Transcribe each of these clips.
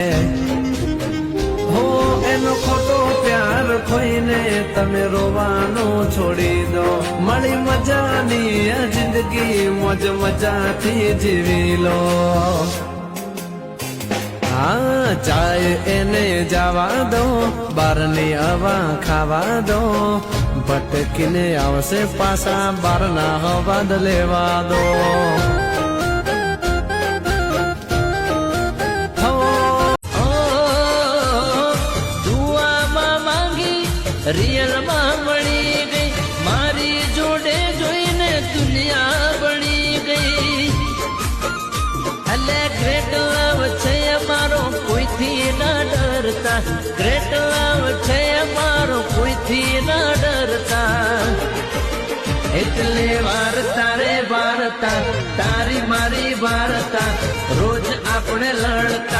હો, એનો ખોટો પ્યાર ખોઈને તમે રોવાનું છોડી દો. મળી મજાની જિંદગી, મોજ મજાથી જીવી લો. હા, ચાય એને જવા દો, બારની હવા ખાવા દો. ભટકીને આવશે પાછા બારના હવા લેવા દો. ગ્રેટ લવ છે અમારો કોઈથી ના ડરતા. એટલે વાર્તા રે વાર્તા, તારી મારી વાર્તા, રોજ આપણે લડતા.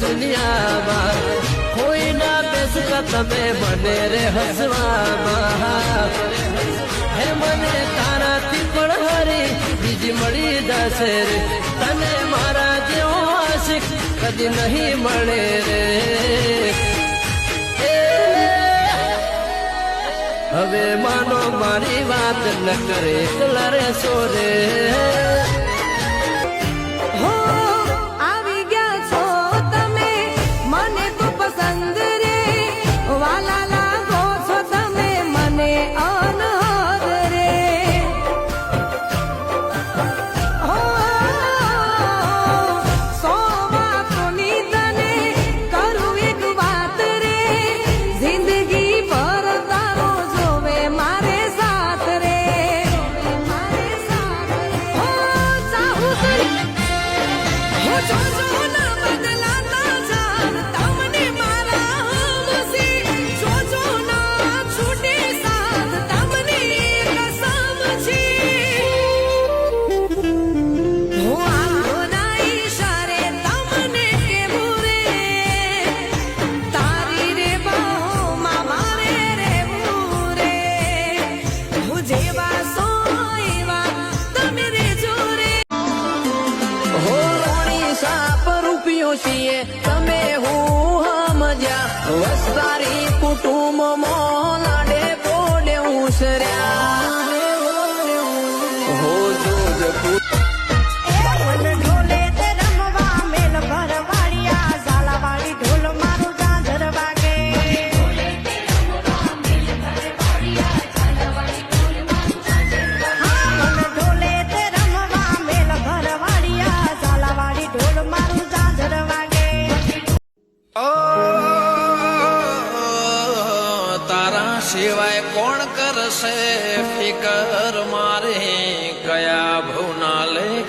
દુનિયામાં કોઈ ના બેસતા તમે મને રે હસવામાં હે મને તારાથી પણ હરી બીજી મળી જશે રે તને મારા જેવો આશિક કદી નહીં મળે રે હવે માનો મારી વાત ન કરે, એકલા રે. સોરે છીએ તમે હું મજા. વસ્તારી કુટુંબ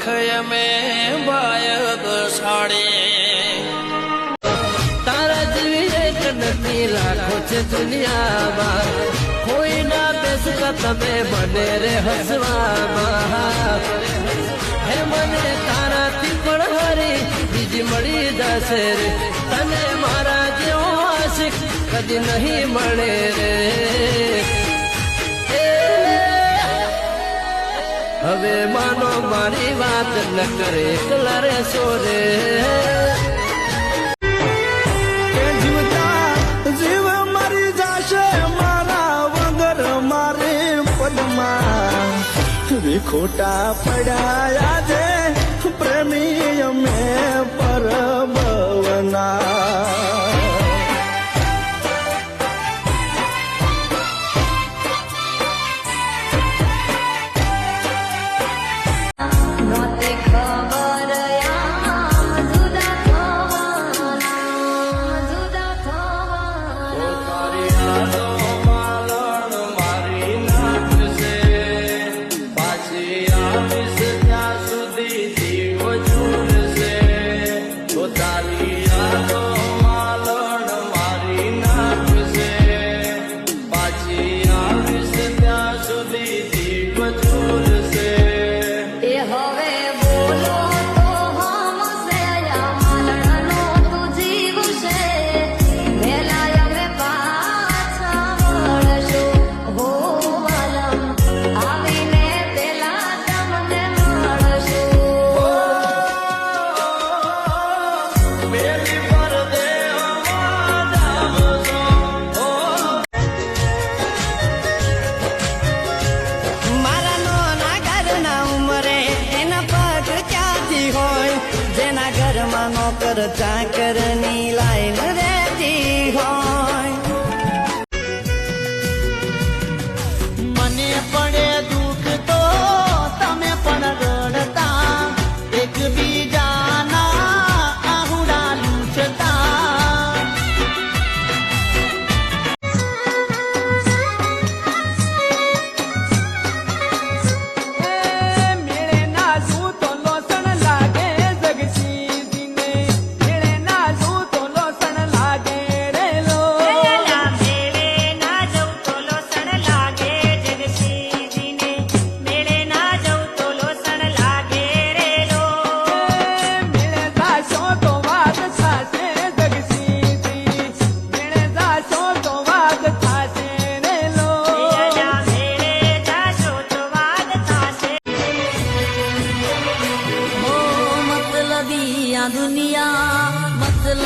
ભવના લેખ અમે બાયદ તારા જેવી એક નથી લાખો છે દુનિયામાં. કોઈ ના બેસતા તમે મને રે હસવામાં. હે મને તારાથી પણ હરી બીજી મળી જશે રે. તને મારા જેવો આશિક કદી નહીં મળે રે. હવે માનો મારી વાત ન કરે એકલા રે સોરે જીવ મરી જાશે, મારા વગર મારે પદમાં. ખોટા પડાયા છે सजा कर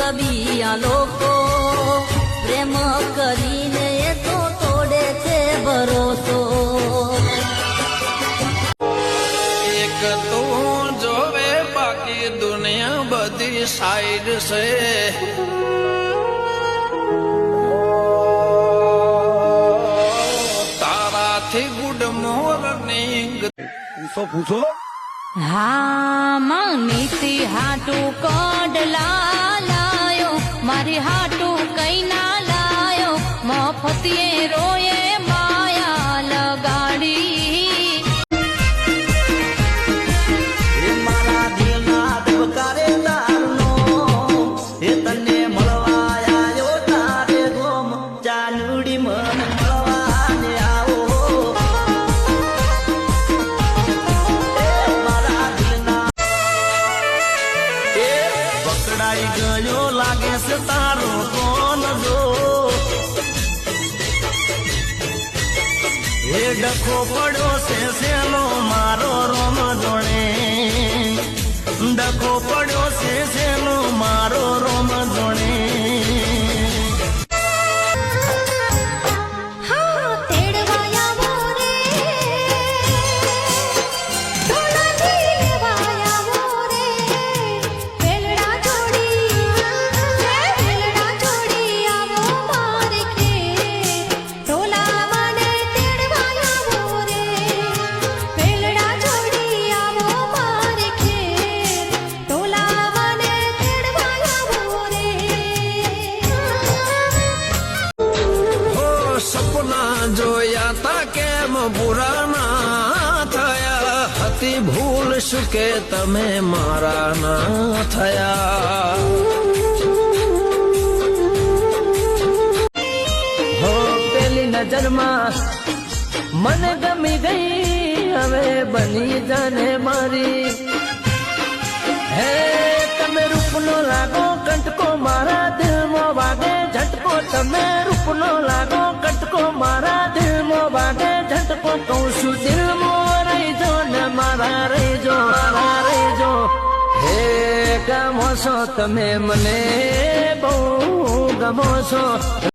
આ લોકો પ્રેમ કરીને એ તો તોડે છે ભરોસો. એક તું જોવે બાકી દુનિયા બધી સાઈડ છે. તારાથી ગુડ મોર્નિંગ હા માં નીતિ હાટું કડલા મારી હાટું કઈ ના પડ્યો છે સેનો મારો કે તમે મારા ના થયા. હો, પેલી નજરમાં મને ગમી ગઈ, હવે બની જાને મારી. હે, તમે રૂપનો લાગો, કંટકો મારા દિલમાં વાગે, ઝટકો તમે રૂપનો લાગો, કંટકો મારા દિલમાં વાગે, ઝટકો કહું છું દિલમાં. છો તમે મને બહુ ગમો છો.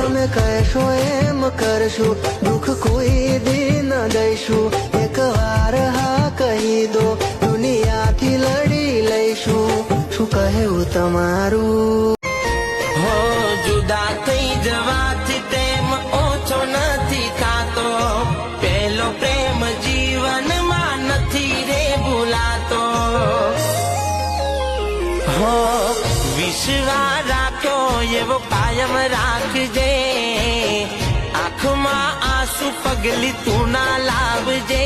તમે કહેશો એમ કરશું, દુઃખ કોઈ દી ન દઈશું. એક વાર હા કહી દો, દુનિયાથી લડી લઈશું. શું કહેવું તમારું? પ્રેમ ઓછો નથી થાતો. પેલો પ્રેમ જીવનમાં નથી રે ભૂલાતો. હો, વિશ્વાસ રાખ્યો એવો કાયમ રાખજે. આંખમાં આંસુ પગલી તું ના લાવજે.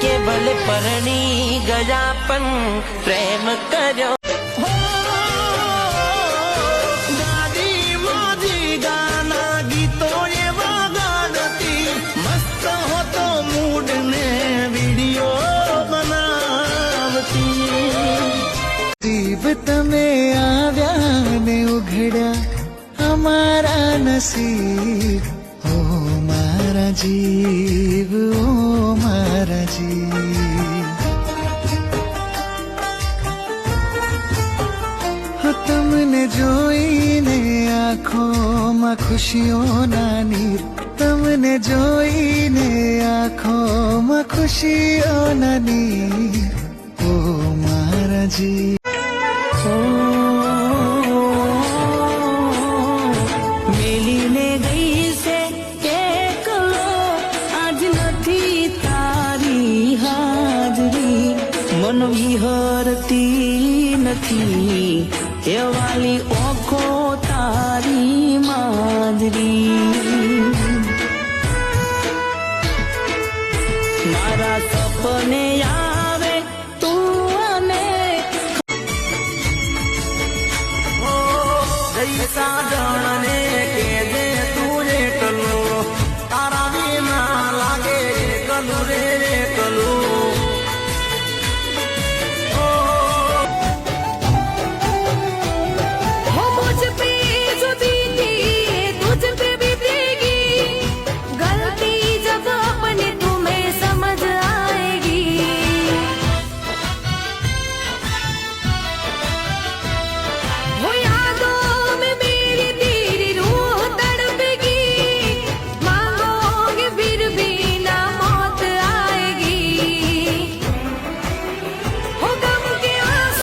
કે ભલે પરણી ગયા પણ પ્રેમ કર્યો નસીબ ઓ મારા જીવ ઓ મારા જીવ હો તમને જોઈને આંખોમાં ખુશીઓના નીર તમને જોઈને આંખોમાં ખુશીઓના નીર ઓ મારા જીવ મેલીને વિહરતી નથી